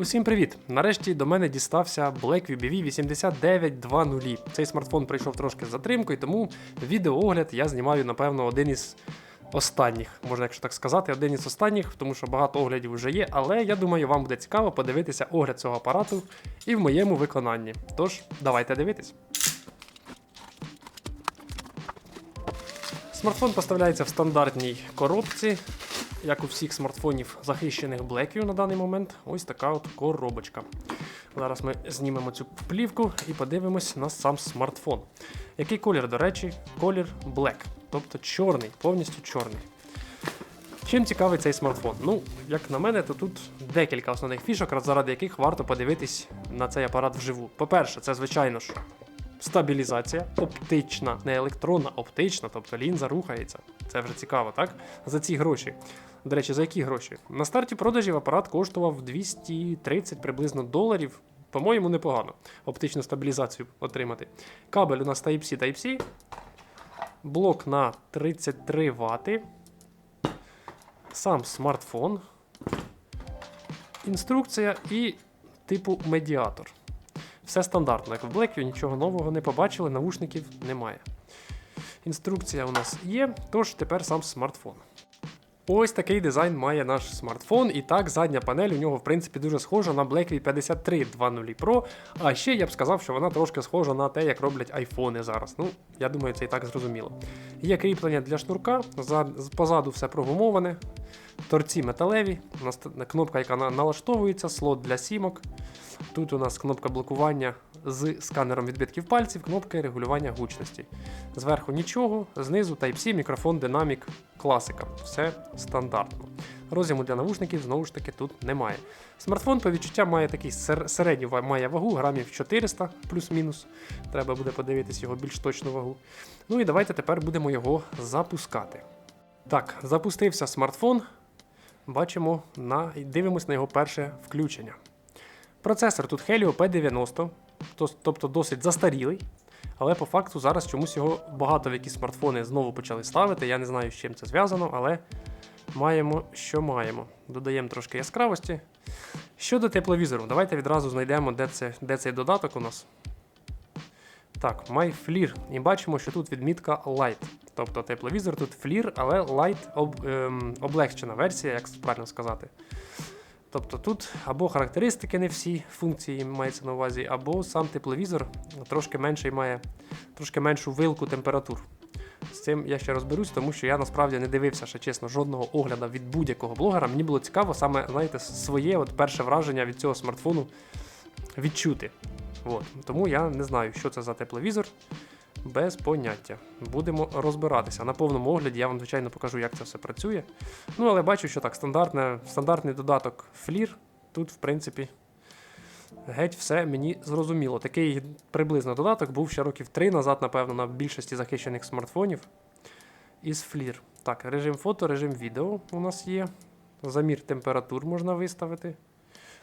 Усім привіт! Нарешті до мене дістався Blackview BV 8920. Цей смартфон прийшов трошки з затримкою, тому відеоогляд я знімаю, напевно, один із останніх, можна якщо так сказати, один із останніх, тому що багато оглядів вже є. Але я думаю, вам буде цікаво подивитися огляд цього апарату і в моєму виконанні. Тож, давайте дивитись. Смартфон поставляється в стандартній коробці, як у всіх смартфонів захищених Blackview на даний момент. Ось така от коробочка. Зараз ми знімемо цю плівку і подивимось на сам смартфон. Який колір, до речі, колір Black, тобто чорний, повністю чорний. Чим цікавий цей смартфон? Ну, як на мене, то тут декілька основних фішок, заради яких варто подивитись на цей апарат вживу. По-перше, це, звичайно ж, стабілізація, оптична, не електронна, оптична, тобто лінза рухається. Це вже цікаво, так? За ці гроші. До речі, за які гроші? На старті продажів апарат коштував 230 приблизно доларів. По-моєму, непогано оптичну стабілізацію отримати. Кабель у нас Type-C Type-C. Блок на 33 Вт. Сам смартфон. Інструкція і типу медіатор. Все стандартно, як в Blackview, нічого нового не побачили, навушників немає. Інструкція у нас є, тож тепер сам смартфон. Ось такий дизайн має наш смартфон, і так задня панель у нього в принципі дуже схожа на Blackview 5320 Pro. А ще я б сказав, що вона трошки схожа на те, як роблять айфони зараз. Ну, я думаю, це і так зрозуміло. Є кріплення для шнурка, позаду все прогумоване, торці металеві, наст- кнопка, яка налаштовується, слот для сімок. Тут у нас кнопка блокування з сканером відбитків пальців, кнопка регулювання гучності. Зверху нічого, знизу Type-C, мікрофон, динамік, класика. Все стандартно. Роз'єму для навушників знову ж таки тут немає. Смартфон по відчуттям має такий середню має вагу, грамів 400 плюс-мінус. Треба буде подивитись його більш точну вагу. Ну і давайте тепер будемо його запускати. Так, запустився смартфон. Бачимо на дивимось на його перше включення. Процесор тут Helio P90, тос- тобто досить застарілий. Але по факту зараз чомусь його багато в які смартфони знову почали ставити. Я не знаю, з чим це зв'язано, але маємо, що маємо. Додаємо трошки яскравості. Щодо тепловізору, давайте відразу знайдемо, де, це, де цей додаток у нас. Так, MyFlear. І бачимо, що тут відмітка Light. Тобто тепловізор тут FLIR, але Light об, ем, облегчена версія, як правильно сказати. Тобто тут або характеристики не всі функції мається на увазі, або сам тепловізор трошки менший має трошки меншу вилку температур. З цим я ще розберусь, тому що я насправді не дивився ще чесно жодного огляду від будь-якого блогера. Мені було цікаво саме, знаєте, своє от перше враження від цього смартфону відчути. От. Тому я не знаю, що це за тепловізор. Без поняття. Будемо розбиратися. На повному огляді я вам, звичайно, покажу, як це все працює. Ну, але бачу, що так, стандартний додаток FLIR. Тут, в принципі, геть все мені зрозуміло. Такий приблизно додаток був ще років три назад, напевно, на більшості захищених смартфонів із FLIR. Так, режим фото, режим відео у нас є. Замір температур можна виставити.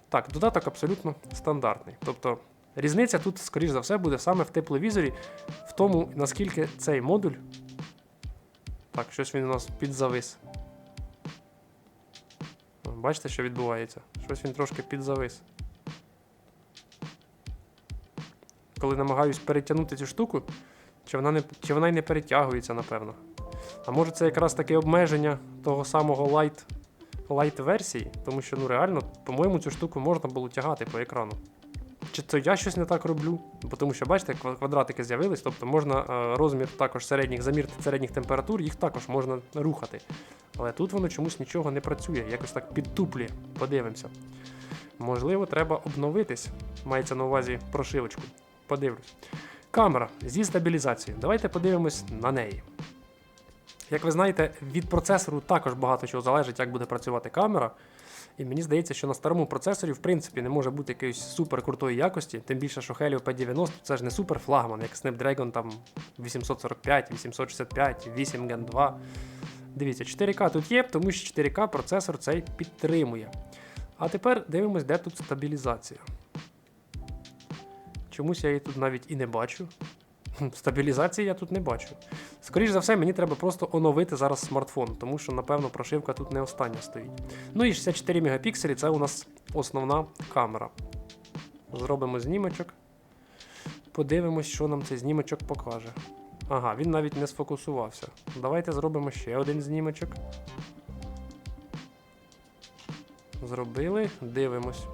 Так, додаток абсолютно стандартний. Тобто різниця тут, скоріш за все, буде саме в тепловізорі, в тому, наскільки цей модуль. Так, щось він у нас підзавис. Бачите, що відбувається? Щось він трошки підзавис. Коли намагаюсь перетягнути цю штуку, чи вона, не, чи вона й не перетягується, напевно. А може це якраз таке обмеження того самого Light, Light версії, тому що ну реально, по-моєму, цю штуку можна було тягати по екрану. Чи це я щось не так роблю? Тому що, бачите, квадратики з'явились, тобто можна е, розмір також середніх, замір середніх температур, їх також можна рухати. Але тут воно чомусь нічого не працює, якось так підтуплює. Подивимося. Можливо, треба обновитись. Мається на увазі прошивочку. Подивлюсь. Камера зі стабілізацією. Давайте подивимось на неї. Як ви знаєте, від процесору також багато чого залежить, як буде працювати камера. І мені здається, що на старому процесорі, в принципі, не може бути якоїсь супер крутої якості, тим більше, що Helio P90 це ж не супер флагман, як Snapdragon там 845, 865, 8 Gen 2. Дивіться, 4К тут є, тому що 4К процесор цей підтримує. А тепер дивимось, де тут стабілізація. Чомусь я її тут навіть і не бачу. Стабілізації я тут не бачу. Скоріше за все, мені треба просто оновити зараз смартфон, тому що, напевно, прошивка тут не остання стоїть. Ну і 64 мегапікселі це у нас основна камера. Зробимо знімочок. Подивимось, що нам цей знімочок покаже. Ага, він навіть не сфокусувався. Давайте зробимо ще один знімочок. Зробили, дивимось.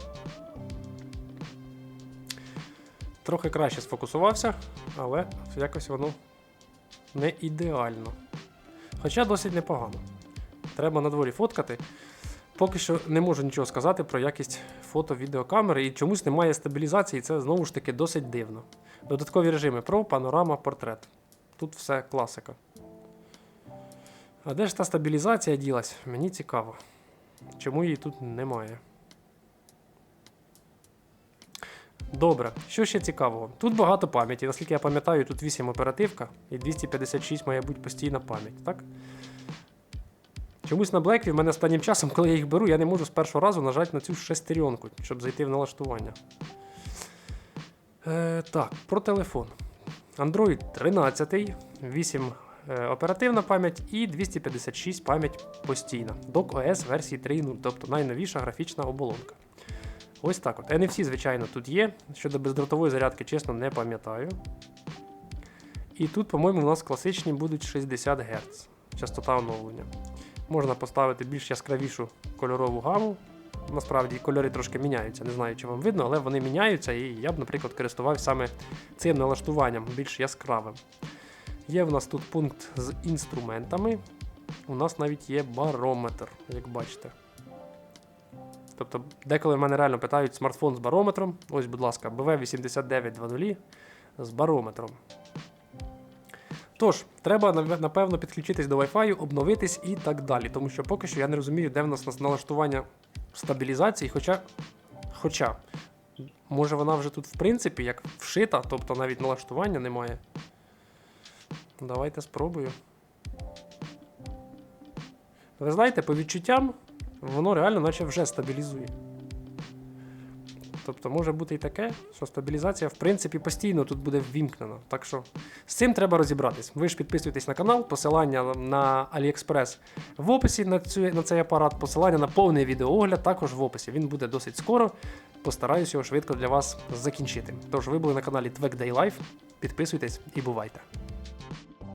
Трохи краще сфокусувався, але якось воно не ідеально. Хоча досить непогано. Треба на дворі фоткати. Поки що не можу нічого сказати про якість фото-відеокамери і чомусь немає стабілізації, це знову ж таки досить дивно. Додаткові режими Pro, панорама, портрет. Тут все класика. А де ж та стабілізація ділась? Мені цікаво. Чому її тут немає? Добре, що ще цікавого? Тут багато пам'яті. Наскільки я пам'ятаю, тут 8 оперативка і 256 має бути постійна пам'ять, так? Чомусь на Blackview в мене останнім часом, коли я їх беру, я не можу з першого разу нажати на цю шестеренку, щоб зайти в налаштування. Е, так, про телефон. Android 13, 8 е, оперативна пам'ять і 256 пам'ять постійна. Dock OS версії 3.0, тобто найновіша графічна оболонка. Ось так от. NFC, звичайно, тут є. Щодо бездротової зарядки, чесно, не пам'ятаю. І тут, по-моєму, у нас класичні будуть 60 Гц. Частота оновлення. Можна поставити більш яскравішу кольорову гаму. Насправді кольори трошки міняються, не знаю, чи вам видно, але вони міняються, і я б, наприклад, користувався саме цим налаштуванням, більш яскравим. Є в нас тут пункт з інструментами. У нас навіть є барометр, як бачите. Тобто, деколи мене реально питають смартфон з барометром. Ось, будь ласка, BV8920 з барометром. Тож, треба напевно підключитись до Wi-Fi, обновитись і так далі. Тому що поки що я не розумію, де в нас налаштування стабілізації. Хоча, хоча, може вона вже тут в принципі як вшита, тобто навіть налаштування немає. Давайте спробую. Ви знаєте, по відчуттям воно реально наче вже стабілізує. Тобто може бути і таке, що стабілізація, в принципі, постійно тут буде ввімкнена. Так що з цим треба розібратись. Ви ж підписуйтесь на канал, посилання на AliExpress в описі на, цю, на цей апарат, посилання на повний відеоогляд також в описі. Він буде досить скоро. Постараюсь його швидко для вас закінчити. Тож ви були на каналі Twag Day Life. Підписуйтесь і бувайте!